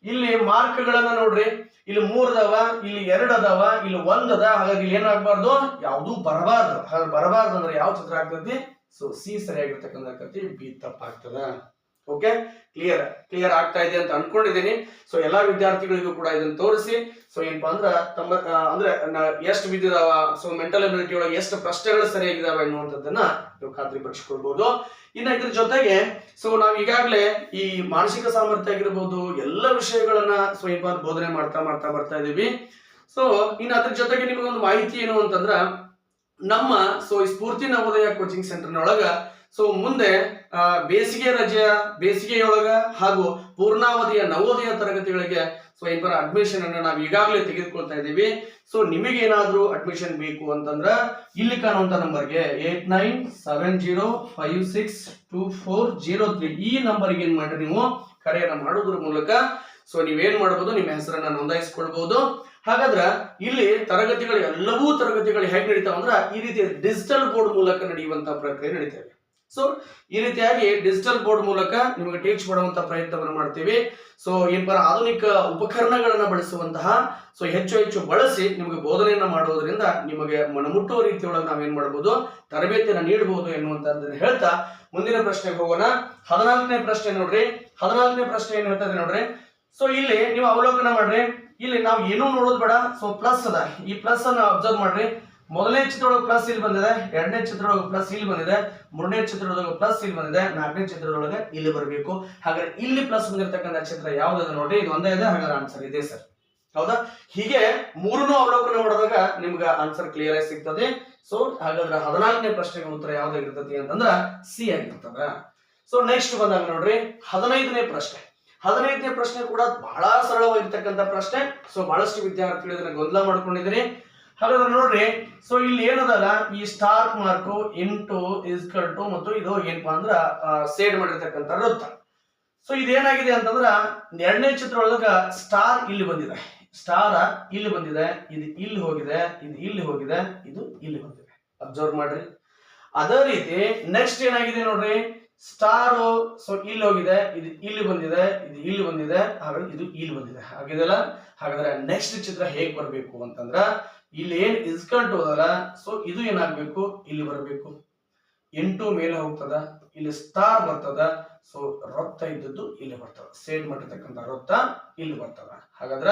ಇಲ್ಲಿ ಮಾರ್ಕ್ಗಳನ್ನ ನೋಡ್ರಿ. ಇಲ್ಲಿ ಮೂರದವ, ಇಲ್ಲಿ ಎರಡದವ, ಇಲ್ಲಿ ಒಂದದ. ಹಾಗಾಗಿ ಇಲ್ಲಿ ಏನಾಗಬಾರ್ದು? ಯಾವ್ದು ಬರಬಾರ್ದು. ಹಾಗಾದ್ರೆ ಬರಬಾರ್ದು ಅಂದ್ರೆ ಯಾವ ಚಿತ್ರ ಆಗ್ತೈತಿ? ಸೊ ಸಿ ಸರಿಯಾಗಿರ್ತಕ್ಕಂಥ ಬಿ ತಪ್ಪಾಗ್ತದ. ಓಕೆ ಕ್ಲಿಯರ್ ಕ್ಲಿಯರ್ ಆಗ್ತಾ ಇದೆ ಅಂತ ಅನ್ಕೊಂಡಿದ್ದೀನಿ. ಸೊ ಎಲ್ಲಾ ವಿದ್ಯಾರ್ಥಿಗಳಿಗೂ ಕೂಡ ಇದನ್ನ ತೋರಿಸಿ. ಸೊ ಏನಪ್ಪಾ ಅಂದ್ರ, ತಮ್ಮ ಅಂದ್ರೆ ಎಷ್ಟು ಬಿದ್ದಿದಾವ? ಸೊ ಮೆಂಟಲ್ ಎಬಿಲಿಟಿ ಒಳಗೆ ಎಷ್ಟು ಪ್ರಶ್ನೆಗಳು ಸರಿಯಾಗಿದಾವ ಎನ್ನುವಂಥದ್ದನ್ನ ನೀವು ಖಾತ್ರಿ ಪಡಿಸ್ಕೊಳ್ಬಹುದು ಇನ್ನ ಇದ್ರ ಜೊತೆಗೆ ಸೊ ನಾವು ಈಗಾಗಲೇ ಈ ಮಾನಸಿಕ ಸಾಮರ್ಥ್ಯ ಆಗಿರ್ಬೋದು, ಎಲ್ಲ ವಿಷಯಗಳನ್ನ ಸೊ ಏನಪ್ಪಾ ಬೋಧನೆ ಮಾಡ್ತಾ ಮಾಡ್ತಾ ಬರ್ತಾ ಇದೀವಿ. ಸೊ ಇನ್ನು ಅದ್ರ ಜೊತೆಗೆ ನಿಮಗೊಂದು ಮಾಹಿತಿ ಏನು ಅಂತಂದ್ರ, ನಮ್ಮ ಸೊ ಈ ಸ್ಫೂರ್ತಿ ನವೋದಯ ಕೋಚಿಂಗ್ ಸೆಂಟರ್ನೊಳಗ ಸೊ ಮುಂದೆ ಬೇಸಿಗೆ ರಜೆಯ, ಬೇಸಿಗೆಯೊಳಗ ಹಾಗೂ ಪೂರ್ಣಾವಧಿಯ ನವೋದಯ ತರಗತಿಗಳಿಗೆ ಸೊ, ಇಬ್ಬರ ಅಡ್ಮಿಷನ್ ಅನ್ನ ನಾವು ಈಗಾಗಲೇ ತೆಗೆದುಕೊಳ್ತಾ ಇದ್ದೀವಿ. ಸೊ ನಿಮಗೇನಾದ್ರೂ ಅಡ್ಮಿಷನ್ ಬೇಕು ಅಂತಂದ್ರ ಇಲ್ಲಿ ಕಾಣುವಂತ ನಂಬರ್ಗೆ eight nine, seven zero, five six, two four zero three. ಈ ನಂಬರ್ಗೆ ಏನ್ ಮಾಡ್ರಿ ನೀವು? ಕರೆಯನ್ನು ಮಾಡೋದ್ರ ಮೂಲಕ ಸೊ, ನೀವೇನ್ ಮಾಡಬಹುದು ನಿಮ್ಮ ಹೆಸರನ್ನ ನೋಂದಾಯಿಸಿಕೊಳ್ಬಹುದು ಹಾಗಾದ್ರೆ ಇಲ್ಲಿ ತರಗತಿಗಳು, ಎಲ್ಲವೂ ತರಗತಿಗಳು ಹೇಗೆ ನಡೀತಾವ ಅಂದ್ರ ಈ ರೀತಿ ಡಿಜಿಟಲ್ ಬೋರ್ಡ್ ಮೂಲಕ ನಡೆಯುವಂತ ಪ್ರಕ್ರಿಯೆ ನಡೀತವೆ ಸೊ ಈ ರೀತಿಯಾಗಿ ಡಿಜಿಟಲ್ ಬೋರ್ಡ್ ಮೂಲಕ ನಿಮಗೆ ಟೀಚ್ ಮಾಡುವಂತಹ ಪ್ರಯತ್ನವನ್ನು ಮಾಡ್ತೀವಿ. ಸೊ ಪರ ಆಧುನಿಕ ಉಪಕರಣಗಳನ್ನ ಬಳಸುವಂತಹ ಸೊ ಹೆಚ್ಚು ಹೆಚ್ಚು ಬಳಸಿ ನಿಮಗೆ ಬೋಧನೆಯನ್ನ ಮಾಡುವುದರಿಂದ ನಿಮಗೆ ಮನಮುಟ್ಟುವ ರೀತಿಯೊಳಗೆ ನಾವೇನ್ ಮಾಡಬಹುದು ತರಬೇತಿಯನ್ನು ನೀಡಬಹುದು ಎನ್ನುವಂತ ಹೇಳ್ತಾ ಮುಂದಿನ ಪ್ರಶ್ನೆಗೆ ಹೋಗೋಣ. ಹದಿನಾಲ್ಕನೇ ಪ್ರಶ್ನೆ ನೋಡ್ರಿ. ಹದಿನಾಲ್ಕನೇ ಪ್ರಶ್ನೆ ಏನ್ ಹೇಳ್ತದೆ ನೋಡ್ರಿ. ಸೊ ಇಲ್ಲಿ ನೀವು ಅವಲೋಕನ ಮಾಡ್ರಿ. ಇಲ್ಲಿ ನಾವು ಏನೂ ನೋಡೋದು ಬೇಡ. ಸೊ ಪ್ಲಸ್ ಅದ. ಈ ಪ್ಲಸ್ ಅನ್ನ ಅಬ್ಸರ್ವ್ ಮಾಡ್ರಿ. ಮೊದಲನೇ ಚಿತ್ರದೊಳಗೆ ಪ್ಲಸ್ ಇಲ್ಲಿ ಬಂದಿದೆ, ಎರಡನೇ ಚಿತ್ರದೊಳಗೆ ಪ್ಲಸ್ ಇಲ್ಲಿ ಬಂದಿದೆ, ಮೂರನೇ ಚಿತ್ರದೊಳಗೆ ಪ್ಲಸ್ ಇಲ್ಲಿ ಬಂದಿದೆ, ನಾಲ್ಕನೇ ಚಿತ್ರದೊಳಗೆ ಇಲ್ಲಿ ಬರಬೇಕು. ಹಾಗಾದ್ರೆ ಇಲ್ಲಿ ಪ್ಲಸ್ ಬಂದಿರತಕ್ಕಂಥ ಚಿತ್ರ ಯಾವ್ದು ನೋಡ್ರಿ? ಇದು ಒಂದೇ ಇದೆ, ಹಾಗಾದ್ರೆ ಆನ್ಸರ್ ಇದೆ ಸರ್ ಹೌದಾ? ಹೀಗೆ ಮೂರನ್ನು ಅವಲೋಕನ ಮಾಡಿದಾಗ ನಿಮ್ಗೆ ಆನ್ಸರ್ ಕ್ಲಿಯರ್ ಆಗಿ ಸಿಗ್ತದೆ. ಸೊ ಹಾಗಾದ್ರೆ ಹದಿನಾಲ್ಕನೇ ಪ್ರಶ್ನೆಗೆ ಉತ್ತರ ಯಾವ್ದಾಗಿರ್ತದೆ ಅಂತಂದ್ರ ಸಿ ಆಗಿರ್ತದ. ಸೊ ನೆಕ್ಸ್ಟ್ ಬಂದಾಗ ನೋಡ್ರಿ, ಹದಿನೈದನೇ ಪ್ರಶ್ನೆ. ಹದಿನೈದನೇ ಪ್ರಶ್ನೆ ಕೂಡ ಬಹಳ ಸರಳವಾಗಿರ್ತಕ್ಕಂಥ ಪ್ರಶ್ನೆ. ಸೊ ಬಹಳಷ್ಟು ವಿದ್ಯಾರ್ಥಿಗಳು ಇದನ್ನ ಗೊಂದಲ ಮಾಡ್ಕೊಂಡಿದ್ರಿ ಹಾಗಾದ್ರೆ ನೋಡ್ರಿ ಸೊ ಇಲ್ಲಿ ಏನದಲ್ಲ, ಈ ಸ್ಟಾರ್ ಮಾರ್ಕ್ ಇಂಟು ಇಸ್ಕಲ್ ಟು ಮತ್ತು ಇದು ಏನಪ್ಪಾ ಅಂದ್ರ ಸೇಡ್ ಮಾಡಿರ್ತಕ್ಕಂಥ ವೃತ್ತ. ಸೊ ಇದೇನಾಗಿದೆ ಅಂತಂದ್ರ, ಎರಡನೇ ಚಿತ್ರ ಒಳಗ ಸ್ಟಾರ್ ಇಲ್ಲಿ ಬಂದಿದೆ. ಸ್ಟಾರ್ ಇಲ್ಲಿ ಬಂದಿದೆ, ಇದು ಇಲ್ಲಿ ಹೋಗಿದೆ, ಇದು ಇಲ್ಲಿ ಹೋಗಿದೆ, ಇದು ಇಲ್ಲಿ ಬಂದಿದೆ ಅಬ್ಸರ್ವ್ ಮಾಡ್ರಿ. ಅದೇ ರೀತಿ ನೆಕ್ಸ್ಟ್ ಏನಾಗಿದೆ ನೋಡ್ರಿ ಸ್ಟಾರ್ ಸೊ ಇಲ್ಲಿ ಹೋಗಿದೆ, ಇದು ಇಲ್ಲಿ ಬಂದಿದೆ, ಇದು ಇಲ್ಲಿ ಬಂದಿದೆ, ಹಾಗಾದ್ರೆ ಇದು ಇಲ್ಲಿ ಬಂದಿದೆ. ಹಾಗಿದೆಲ್ಲ ಹಾಗಾದ್ರೆ ನೆಕ್ಸ್ಟ್ ಚಿತ್ರ ಹೇಗ್ ಬರಬೇಕು ಅಂತಂದ್ರ ಇಲ್ಲಿ ಏನ್ ಇಸ್ಕಂಟ್ ಹೋದಲ್ಲ ಸೊ ಇದು ಏನಾಗ್ಬೇಕು? ಇಲ್ಲಿ ಬರಬೇಕು. ಎಂಟು ಮೇಲೆ ಹೋಗ್ತದ, ಇಲ್ಲಿ ಸ್ಟಾರ್ ಬರ್ತದ ಸೊ ರೊತ್ತ ಇದ್ದದ್ದು ಇಲ್ಲಿ ಬರ್ತದ. ಸೇಡ್ ಮಾಡಿರ್ತಕ್ಕಂಥ ರೊತ್ತ ಇಲ್ಲಿ ಬರ್ತದ. ಹಾಗಾದ್ರ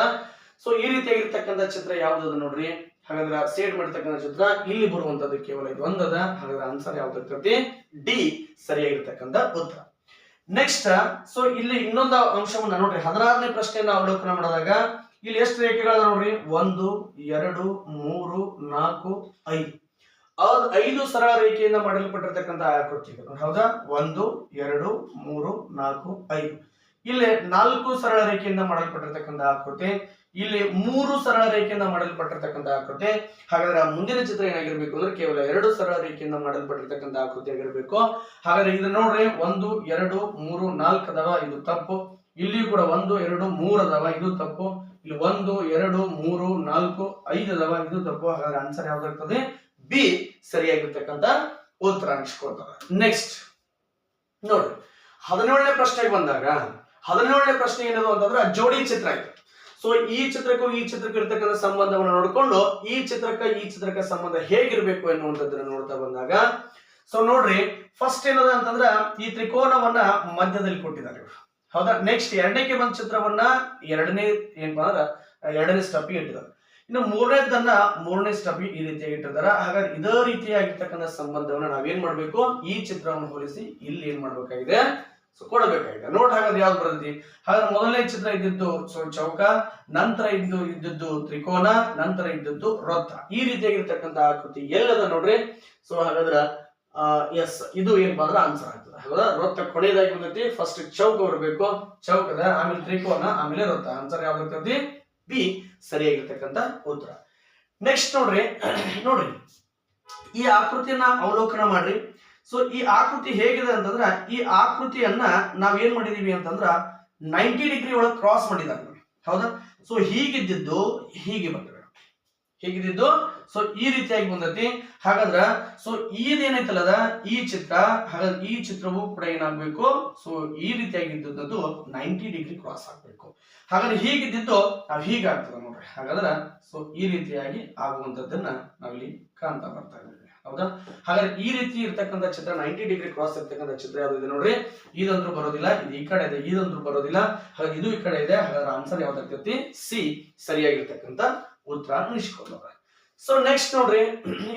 ಸೊ ಈ ರೀತಿಯಾಗಿರ್ತಕ್ಕಂಥ ಚಿತ್ರ ಯಾವ್ದದ ನೋಡ್ರಿ? ಹಾಗಾದ್ರ ಸೇಡ್ ಮಾಡಿರ್ತಕ್ಕಂಥ ಚಿತ್ರ ಇಲ್ಲಿ ಬರುವಂತದ್ದು ಕೇವಲ ಇದು ಒಂದದ. ಹಾಗಾದ್ರೆ ಆನ್ಸರ್ ಯಾವ್ದಾಗ್ತತಿ ಡಿ ಸರಿಯಾಗಿರ್ತಕ್ಕಂಥ ಉತ್ತರ. ನೆಕ್ಸ್ಟ್ ಸೊ ಇಲ್ಲಿ ಇನ್ನೊಂದು ಅಂಶವನ್ನ ನೋಡ್ರಿ. ಹದಿನಾರನೇ ಪ್ರಶ್ನೆಯನ್ನ ಅವಲೋಕನ ಮಾಡಿದಾಗ ಇಲ್ಲಿ ಎಷ್ಟು ರೇಖೆಗಳ ನೋಡ್ರಿ? ಒಂದು, ಎರಡು, ಮೂರು, ನಾಲ್ಕು, ಐದು. ಅದ್ ಐದು ಸರಳ ರೇಖೆಯಿಂದ ಮಾಡಲ್ಪಟ್ಟಿರ್ತಕ್ಕಂಥ ಆಕೃತಿಗಳು ಹೌದಾ? ಒಂದು, ಎರಡು, ಮೂರು, ನಾಲ್ಕು, ಐದು. ಇಲ್ಲಿ ನಾಲ್ಕು ಸರಳ ರೇಖೆಯಿಂದ ಮಾಡಲ್ಪಟ್ಟಿರ್ತಕ್ಕಂಥ ಆಕೃತಿ, ಇಲ್ಲಿ ಮೂರು ಸರಳ ರೇಖೆಯಿಂದ ಮಾಡಲ್ಪಟ್ಟಿರ್ತಕ್ಕಂಥ ಆಕೃತಿ. ಹಾಗಾದ್ರೆ ಮುಂದಿನ ಚಿತ್ರ ಏನಾಗಿರ್ಬೇಕು ಅಂದ್ರೆ ಕೇವಲ ಎರಡು ಸರಳ ರೇಖೆಯಿಂದ ಮಾಡಲ್ಪಟ್ಟಿರ್ತಕ್ಕಂಥ ಆಕೃತಿ ಆಗಿರ್ಬೇಕು. ಹಾಗಾದ್ರೆ ಇದು ನೋಡ್ರಿ, ಒಂದು, ಎರಡು, ಮೂರು ನಾಲ್ಕು ಅದಾವ ಇದು ತಪ್ಪು. ಇಲ್ಲಿಯೂ ಕೂಡ ಒಂದು, ಎರಡು ಮೂರು ಅದಾವ ಇದು ತಪ್ಪು. ಇಲ್ಲಿ ಒಂದು, ಎರಡು, ಮೂರು, ನಾಲ್ಕು, ಐದು ಅದಾವ. ಇದು ತಪ್ಪು. ಹಾಗಾದ್ರೆ ಆನ್ಸರ್ ಯಾವ್ದಾಗ್ತದೆ? ಬಿ ಸರಿಯಾಗಿರ್ತಕ್ಕಂತ ಉತ್ತರ ಅನ್ಸ್ಕೊಳ್ತದೆ. ನೆಕ್ಸ್ಟ್ ನೋಡ್ರಿ ಹದಿನೇಳನೇ ಪ್ರಶ್ನೆಗೆ ಬಂದಾಗ, ಹದಿನೇಳನೇ ಪ್ರಶ್ನೆ ಏನದು ಅಂತಂದ್ರೆ ಜೋಡಿ ಚಿತ್ರ ಇದೆ. ಸೊ ಈ ಚಿತ್ರಕ್ಕೂ ಈ ಚಿತ್ರಕ್ಕೂ ಇರ್ತಕ್ಕಂಥ ಸಂಬಂಧವನ್ನು ನೋಡಿಕೊಂಡು, ಈ ಚಿತ್ರಕ್ಕ ಈ ಚಿತ್ರಕ್ಕ ಸಂಬಂಧ ಹೇಗಿರ್ಬೇಕು ಎನ್ನುವಂಥದ್ದನ್ನ ನೋಡ್ತಾ ಬಂದಾಗ ಸೊ ನೋಡ್ರಿ ಫಸ್ಟ್ ಏನದ ಅಂತಂದ್ರ ಈ ತ್ರಿಕೋನವನ್ನ ಮಧ್ಯದಲ್ಲಿ ಕೊಟ್ಟಿದ್ದಾರೆ ಹೌದಾ? ನೆಕ್ಸ್ಟ್ ಎರಡನೇಗೆ ಬಂದ ಚಿತ್ರವನ್ನ ಎರಡನೇ ಏನ್ ಅಂದ್ರ ಎರಡನೇ ಸ್ಟೆಪ್ ಇಟ್ಟಿದ್ದಾರೆ. ಇನ್ನು ಮೂರನೇದನ್ನ ಮೂರನೇ ಸ್ಟೆಪ್ ಈ ರೀತಿಯಾಗಿ ಇಟ್ಟಿದ್ದಾರೆ. ಹಾಗಾದ್ರೆ ಇದೇ ರೀತಿಯಾಗಿರ್ತಕ್ಕಂಥ ಸಂಬಂಧವನ್ನ ನಾವೇನ್ ಮಾಡ್ಬೇಕು? ಈ ಚಿತ್ರವನ್ನು ಹೋಲಿಸಿ ಇಲ್ಲಿ ಏನ್ ಮಾಡ್ಬೇಕಾಗಿದೆ? ಸೊ ಕೊಡಬೇಕಾಗಿದೆ. ನೋಡ್ ಹಾಗಾದ್ರೆ ಯಾವ್ದು ಬರ್ತೈತಿ? ಹಾಗಾದ್ರೆ ಮೊದಲನೇ ಚಿತ್ರ ಇದ್ದಿದ್ದು ಸೊ ಚೌಕ, ನಂತರ ಇದ್ದು ಇದ್ದದ್ದು ತ್ರಿಕೋನ, ನಂತರ ಇದ್ದದ್ದು ವೃತ್ತ. ಈ ರೀತಿಯಾಗಿರ್ತಕ್ಕಂಥ ಆಕೃತಿ ಎಲ್ಲದ ನೋಡ್ರಿ? ಸೊ ಹಾಗಾದ್ರೆ ಎಸ್ ಇದು ಏನ್ ಬಂದ್ರೆ ಆನ್ಸರ್ ಆಗ್ತದೆ. ವೃತ್ತ ಕೊನೆಯದಾಗಿ ಬಂದೈತಿ. ಫಸ್ಟ್ ಚೌಕ ಬರಬೇಕು. ಚೌಕದ ಆಮೇಲೆ ತ್ರಿಕೋನ, ಆಮೇಲೆ ವೃತ್ತ ಆನ್ಸರ್ ಯಾವ್ದಾಗ್ತೈತಿ ಬಿ ಸರಿಯಾಗಿರ್ತಕ್ಕಂತ ಉತ್ತರ. ನೆಕ್ಸ್ಟ್ ನೋಡ್ರಿ ನೋಡ್ರಿ. ಈ ಆಕೃತಿಯನ್ನ ಅವಲೋಕನ ಮಾಡ್ರಿ. ಸೊ ಈ ಆಕೃತಿ ಹೇಗಿದೆ ಅಂತಂದ್ರ, ಈ ಆಕೃತಿಯನ್ನ ನಾವೇನ್ ಮಾಡಿದೀವಿ ಅಂತಂದ್ರ ನೈಂಟಿ ಡಿಗ್ರಿ ಒಳಗೆ ಕ್ರಾಸ್ ಮಾಡಿದಾಗ ಹೌದಾ? ಸೊ ಹೀಗಿದ್ದಿದ್ದು ಹೀಗೆ ಬಂದಿದೆ ಹೀಗಿದ್ದಿದ್ದು? ಸೊ ಈ ರೀತಿಯಾಗಿ ಬಂದೈತಿ. ಹಾಗಾದ್ರ ಸೊ ಇದೇನೈತಲ್ಲದ ಈ ಚಿತ್ರ, ಹಾಗಾದ್ರೆ ಈ ಚಿತ್ರವು ಕೂಡ ಏನಾಗ್ಬೇಕು ಸೊ ಈ ರೀತಿಯಾಗಿ ಇದ್ದಂಥದ್ದು ನೈಂಟಿ ಡಿಗ್ರಿ ಕ್ರಾಸ್ ಆಗ್ಬೇಕು. ಹಾಗಾದ್ರೆ ಹೀಗಿದ್ದು ನಾವು ಹೀಗಾಗ್ತದೆ ನೋಡ್ರಿ. ಹಾಗಾದ್ರೆ ಸೊ ಈ ರೀತಿಯಾಗಿ ಆಗುವಂತದ್ದನ್ನ ನಾವಿಲ್ಲಿ ಕಾಣ್ತಾ ಬರ್ತಾ ಇದ್ದೀವಿ. ಹೌದಾ? ಹಾಗಾದ್ರೆ ಈ ರೀತಿ ಇರ್ತಕ್ಕಂಥ ಚಿತ್ರ ನೈಂಟಿ ಡಿಗ್ರಿ ಕ್ರಾಸ್ ಇರ್ತಕ್ಕಂಥ ಚಿತ್ರ ಯಾವ್ದಿದೆ ನೋಡ್ರಿ? ಇದಂತೂ ಬರೋದಿಲ್ಲ, ಇದು ಈ ಕಡೆ ಇದೆ ಇದಂತೂ ಬರೋದಿಲ್ಲ. ಹಾಗಾದ್ರೆ ಇದು ಈ ಕಡೆ ಇದೆ. ಹಾಗಾದ್ರೆ ಆನ್ಸರ್ ಯಾವ್ದಾಗ್ತೈತಿ ಸಿ ಸರಿಯಾಗಿರ್ತಕ್ಕಂಥ ಉತ್ತರ ಅನಿಸ್ಕೊಂಡವ್ರೆ. ಸೊ ನೆಕ್ಸ್ಟ್ ನೋಡ್ರಿ,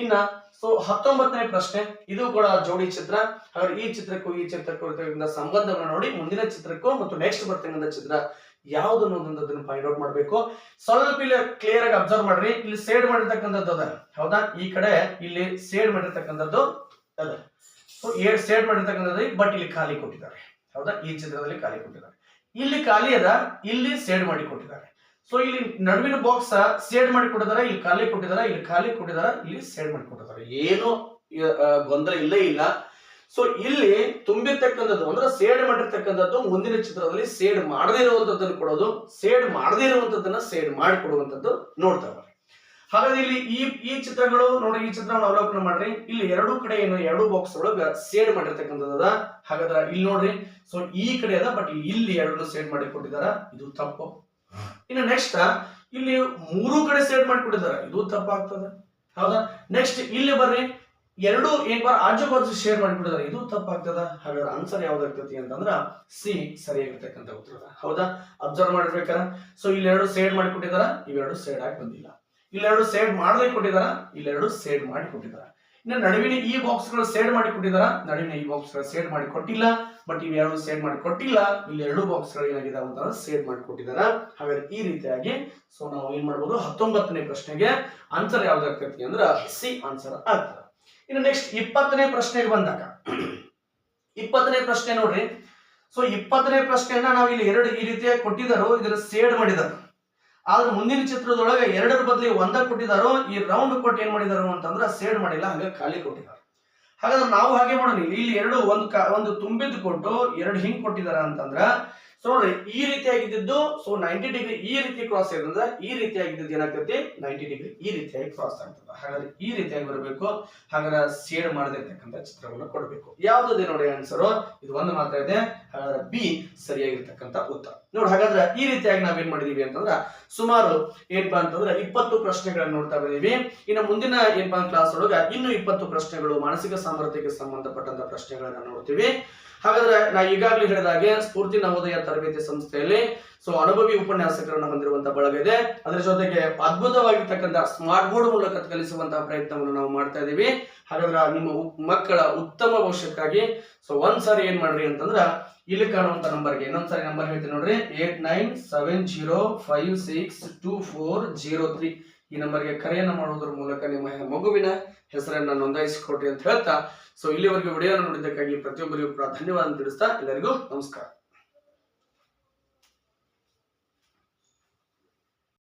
ಇನ್ನ ಸೊ ಹತ್ತೊಂಬತ್ತನೇ ಪ್ರಶ್ನೆ. ಇದು ಕೂಡ ಜೋಡಿ ಚಿತ್ರ. ಹಾಗಾದ್ರೆ ಈ ಚಿತ್ರಕ್ಕೂ ಈ ಚಿತ್ರಕ್ಕೂ ಇರ್ತಕ್ಕಂಥ ಸಂಬಂಧವನ್ನು ನೋಡಿ, ಮುಂದಿನ ಚಿತ್ರಕ್ಕೂ ಮತ್ತು ನೆಕ್ಸ್ಟ್ ಬರ್ತಕ್ಕಂಥ ಚಿತ್ರ ಯಾವ್ದು ಅನ್ನೋದನ್ನ ಫೈಂಡ್ ಔಟ್ ಮಾಡ್ಬೇಕು. ಸ್ವಲ್ಪ ಇಲ್ಲಿ ಕ್ಲಿಯರ್ ಆಗಿ ಅಬ್ಸರ್ವ್ ಮಾಡ್ರಿ. ಇಲ್ಲಿ ಸೇಡ್ ಮಾಡಿರ್ತಕ್ಕಂಥದ್ದು ಅದ. ಹೌದಾ? ಈ ಕಡೆ ಇಲ್ಲಿ ಸೇಡ್ ಮಾಡಿರ್ತಕ್ಕಂಥದ್ದು ಅದ. ಸೊ ಏಡ್ ಸೇಡ್ ಮಾಡಿರ್ತಕ್ಕಂಥದ್ದು ಬಟ್ ಇಲ್ಲಿ ಖಾಲಿ ಕೊಟ್ಟಿದ್ದಾರೆ. ಹೌದಾ? ಈ ಚಿತ್ರದಲ್ಲಿ ಖಾಲಿ ಕೊಟ್ಟಿದ್ದಾರೆ. ಇಲ್ಲಿ ಖಾಲಿ ಅದ, ಇಲ್ಲಿ ಸೇಡ್ ಮಾಡಿ ಕೊಟ್ಟಿದ್ದಾರೆ. ಸೊ ಇಲ್ಲಿ ನಡುವಿನ ಬಾಕ್ಸ್ ಸೇಡ್ ಮಾಡಿ ಕೊಟ್ಟಿದ್ದಾರೆ, ಇಲ್ಲಿ ಖಾಲಿ ಕೊಟ್ಟಿದ್ದಾರೆ, ಇಲ್ಲಿ ಖಾಲಿ ಕೊಟ್ಟಿದ್ದಾರೆ, ಇಲ್ಲಿ ಸೇಡ್ ಮಾಡಿ ಕೊಟ್ಟಿದ್ದಾರೆ. ಏನು ಗೊಂದಲ ಇಲ್ಲೇ ಇಲ್ಲ. ಸೊ ಇಲ್ಲಿ ತುಂಬಿರ್ತಕ್ಕಂಥದ್ದು, ಅಂದ್ರೆ ಸೇಡ್ ಮಾಡಿರ್ತಕ್ಕಂಥದ್ದು ಮುಂದಿನ ಚಿತ್ರದಲ್ಲಿ ಸೇಡ್ ಮಾಡದೇ ಇರುವಂತದ್ದನ್ನು ಕೊಡೋದು ಸೇಡ್ ಮಾಡದೇ ಇರುವಂತದ್ದನ್ನ ಸೇಡ್ ಮಾಡಿ ಕೊಡುವಂತದ್ದು ನೋಡ್ತಾ ಬರ್ರಿ ಹಾಗಾದ್ರೆ ಇಲ್ಲಿ ಈ ಈ ಚಿತ್ರಗಳು, ನೋಡಿ, ಈ ಚಿತ್ರವನ್ನು ಅವಲೋಕನ ಮಾಡ್ರಿ. ಇಲ್ಲಿ ಎರಡು ಕಡೆ ಏನು, ಎರಡು ಬಾಕ್ಸ್ ಒಳಗ ಸೇಡ್ ಮಾಡಿರ್ತಕ್ಕಂಥದ್ದು ಹಾಗಾದ್ರೆ ಇಲ್ಲಿ ನೋಡ್ರಿ. ಸೊ ಈ ಕಡೆ ಅದ ಬಟ್ ಇಲ್ಲಿ ಎರಡು ಸೇಡ್ ಮಾಡಿ ಕೊಟ್ಟಿದಾರ ಇದು ತಪ್ಪು. ಇನ್ನು ನೆಕ್ಸ್ಟ್ ಇಲ್ಲಿ ಮೂರು ಕಡೆ ಸೇಡ್ ಮಾಡಿ ಕೊಟ್ಟಿದಾರ ಇದು ತಪ್ಪಾಗ್ತದೆ. ಹೌದಾ? ನೆಕ್ಸ್ಟ್ ಇಲ್ಲಿ ಬರ್ರಿ. ಎರಡು ಏನ್ ಬಾರ್ ಆಜು ಬಾಜು ಶೇರ್ ಮಾಡಿಬಿಟ್ಟಿದ್ದಾರೆ ಇದು ತಪ್ಪಾಗ್ತದ. ಹಾಗಾದ್ರೆ ಆನ್ಸರ್ ಯಾವ್ದಾಗ್ತತಿ ಅಂತಂದ್ರ ಸಿ ಸರಿಯಾಗಿರ್ತಕ್ಕಂಥ ಉತ್ತರ. ಹೌದಾ? ಅಬ್ಸರ್ವ್ ಮಾಡಿರ್ಬೇಕಾರ. ಸೊ ಇಲ್ಲೆರಡು ಸೇಡ್ ಮಾಡಿ ಕೊಟ್ಟಿದಾರ ಇವೆರಡು ಸೇಡ್ ಆಗಿ ಬಂದಿಲ್ಲ. ಇಲ್ಲೆರಡು ಸೇಡ್ ಮಾಡದೆ ಕೊಟ್ಟಿದಾರ ಇಲ್ಲೆರಡು ಸೇಡ್ ಮಾಡಿ ಕೊಟ್ಟಿದಾರ ಇನ್ನು ನಡುವಿನ ಈ ಬಾಕ್ಸ್ಗಳು ಸೇಡ್ ಮಾಡಿ ಕೊಟ್ಟಿದಾರ ನಡುವಿನ ಈ ಬಾಕ್ಸ್ಗಳು ಸೇಡ್ ಮಾಡಿ ಕೊಟ್ಟಿಲ್ಲ ಬಟ್ ಇವೆರಡು ಸೇಡ್ ಮಾಡಿ ಕೊಟ್ಟಿಲ್ಲ ಇಲ್ಲಿ ಎರಡು ಬಾಕ್ಸ್ಗಳು ಏನಾಗಿದಾವ ಅಂತಂದ್ರೆ ಸೇಡ್ ಮಾಡಿ ಕೊಟ್ಟಿದಾರ ಹಾಗಾದ್ರೆ ಈ ರೀತಿಯಾಗಿ. ಸೊ ನಾವು ಏನ್ ಮಾಡ್ಬೋದು? ಹತ್ತೊಂಬತ್ತನೇ ಪ್ರಶ್ನೆಗೆ ಆನ್ಸರ್ ಯಾವ್ದಾಗ್ತೈತಿ ಅಂದ್ರ ಸಿ ಆನ್ಸರ್ ಆಗ್ತದೆ. ಇನ್ನು ನೆಕ್ಸ್ಟ್ ಇಪ್ಪತ್ತನೇ ಪ್ರಶ್ನೆಗೆ ಬಂದಾಗ. ಇಪ್ಪತ್ತನೇ ಪ್ರಶ್ನೆ ನೋಡ್ರಿ. ಸೊ ಇಪ್ಪತ್ತನೇ ಪ್ರಶ್ನೆಯನ್ನ ನಾವು ಇಲ್ಲಿ ಎರಡು ಈ ರೀತಿಯಾಗಿ ಕೊಟ್ಟಿದ್ದಾರೋ ಇದರ ಸೇಡ್ ಮಾಡಿದಾರೆ ಆದ್ರೆ ಮುಂದಿನ ಚಿತ್ರದೊಳಗೆ ಎರಡರ ಬದಲಿ ಒಂದ ಕೊಟ್ಟಿದಾರೋ, ಈ ರೌಂಡ್ ಕೊಟ್ಟು ಏನ್ ಮಾಡಿದಾರೋ ಅಂತಂದ್ರೆ ಸೇಡ್ ಮಾಡಿಲ್ಲ, ಹಂಗೆ ಖಾಲಿ ಕೊಟ್ಟಿದ್ದಾರೆ. ಹಾಗಾದ್ರೆ ನಾವು ಹಾಗೆ ಮಾಡೋಣ. ಇಲ್ಲಿ ಎರಡು ಒಂದು ಒಂದು ತುಂಬಿದ್ದು ಕೊಟ್ಟು ಎರಡು ಹಿಂಗ್ ಕೊಟ್ಟಿದಾರ ಅಂತಂದ್ರ ಸೊ ನೋಡ್ರಿ ಈ ರೀತಿಯಾಗಿದ್ದು ಸೊ ನೈಂಟಿ ಡಿಗ್ರಿ ಈ ರೀತಿ ಕ್ರಾಸ್ ಆಗಿದ್ರೆ ಈ ರೀತಿಯಾಗಿದ್ದು ಏನಾಗ್ತೈತಿ? ನೈಂಟಿ ಡಿಗ್ರಿ ಈ ರೀತಿಯಾಗಿ ಕ್ರಾಸ್ ಆಗ್ತದೆ. ಹಾಗಾದ್ರೆ ಈ ರೀತಿಯಾಗಿ ಬರಬೇಕು. ಹಾಗಾದ್ರೆ ಸೇಡ್ ಮಾಡದಿರ್ತಕ್ಕಂಥ ಚಿತ್ರವನ್ನು ಕೊಡಬೇಕು. ಯಾವ್ದು ನೋಡಿ ಆನ್ಸರ್ ಇದು ಒಂದು ಮಾತ್ರ ಇದೆ. ಹಾಗಾದ್ರೆ ಬಿ ಸರಿಯಾಗಿರ್ತಕ್ಕಂಥ ಉತ್ತರ. ನೋಡಿ, ಹಾಗಾದ್ರೆ ಈ ರೀತಿಯಾಗಿ ನಾವೇನ್ ಮಾಡಿದೀವಿ ಅಂತಂದ್ರ, ಸುಮಾರು ಏನಪ್ಪಾ ಅಂತಂದ್ರೆ ಇಪ್ಪತ್ತು ಪ್ರಶ್ನೆಗಳನ್ನ ನೋಡ್ತಾ ಬಂದೀವಿ. ಇನ್ನು ಮುಂದಿನ ಏನಪ್ಪಾ ಕ್ಲಾಸ್ ಒಳಗ ಇನ್ನು ಇಪ್ಪತ್ತು ಪ್ರಶ್ನೆಗಳು ಮಾನಸಿಕ ಸಾಮರ್ಥ್ಯಕ್ಕೆ ಸಂಬಂಧಪಟ್ಟಂತ ಪ್ರಶ್ನೆಗಳನ್ನ ನೋಡ್ತೀವಿ. ಹಾಗಾದ್ರೆ ನಾ ಈಗಾಗಲೇ ಹೇಳಿದಾಗೆ ಸ್ಫೂರ್ತಿ ನವೋದಯ ತರಬೇತಿ ಸಂಸ್ಥೆಯಲ್ಲಿ ಸೊ ಅನುಭವಿ ಉಪನ್ಯಾಸಕರನ್ನ ಹೊಂದಿರುವಂತಹ ಬಳಗ ಇದೆ. ಅದರ ಜೊತೆಗೆ ಅದ್ಭುತವಾಗಿರ್ತಕ್ಕಂಥ ಸ್ಮಾರ್ಟ್ ಬೋರ್ಡ್ ಮೂಲಕ ಕಲಿಸುವಂತಹ ಪ್ರಯತ್ನವನ್ನು ನಾವು ಮಾಡ್ತಾ ಇದ್ದೀವಿ. ಹಾಗಾದ್ರೆ ನಿಮ್ಮ ಮಕ್ಕಳ ಉತ್ತಮ ಭವಿಷ್ಯಕ್ಕಾಗಿ ಸೊ ಒಂದ್ ಸಾರಿ ಏನ್ ಮಾಡ್ರಿ ಅಂತಂದ್ರ ಇಲ್ಲಿ ಕಾಣುವಂತ ನಂಬರ್ಗೆ ಇನ್ನೊಂದ್ಸರಿ ನಂಬರ್ ಹೇಳ್ತೀನಿ ನೋಡ್ರಿ. Eight nine seven zero five six two four zero three ಈ ನಂಬರ್ಗೆ ಕರೆಯನ್ನ ಮಾಡುವುದರ ಮೂಲಕ ನಿಮ್ಮ ಮಗುವಿನ ಹೆಸರನ್ನ ನೋಂದಾಯಿಸಿಕೊಡ್ರಿ ಅಂತ ಹೇಳ್ತಾ. ಸೊ ಇಲ್ಲಿವರೆಗೆ ವಿಡಿಯೋನ ನೋಡಿದ್ದಕ್ಕಾಗಿ ಪ್ರತಿಯೊಬ್ಬರಿಗೂ ಕೂಡ ಧನ್ಯವಾದ ತಿಳಿಸ್ತಾ ಎಲ್ಲರಿಗೂ ನಮಸ್ಕಾರ.